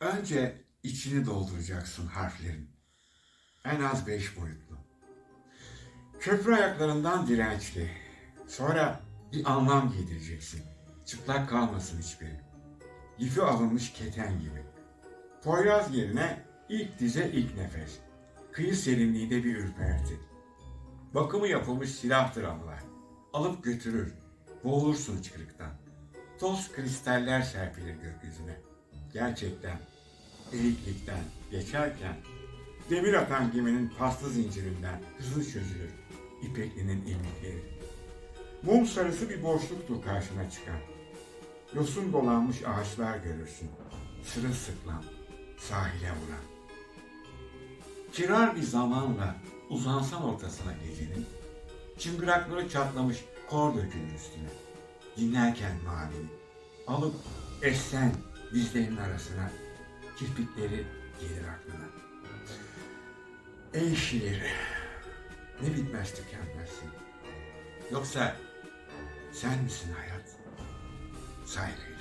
Önce içini dolduracaksın harflerin. En az beş boyutlu. Köprü ayaklarından dirençli. Sonra bir anlam giydireceksin. Çıplak kalmasın hiçbiri. Lifi alınmış keten gibi. Poyraz yerine ilk dize ilk nefes. Kıyı serinliğinde bir ürperti. Bakımı yapılmış silahtır anılar. Alıp götürür. Boğulursun çıkrıktan. Toz kristaller serpilir gökyüzüne. Gerçekten, eriklikten geçerken demir atan geminin paslı zincirinden hızlı çözülür ipeklinin ilmikleri. Mum sarısı bir boşluktur karşına çıkan. Yosun dolanmış ağaçlar görürsün. Sırılsıklam, sahile vuran. Kirar bir zamanla uzansan ortasına gecenin, çıngırakları çatlamış kor dökülür üstüne. Dinlerken mavini, alıp essen dizlerinin arasına, kirpikleri gelir aklına. Ey şiir, ne bitmez tükenmezsin. Yoksa sen misin hayat? Saygıyla.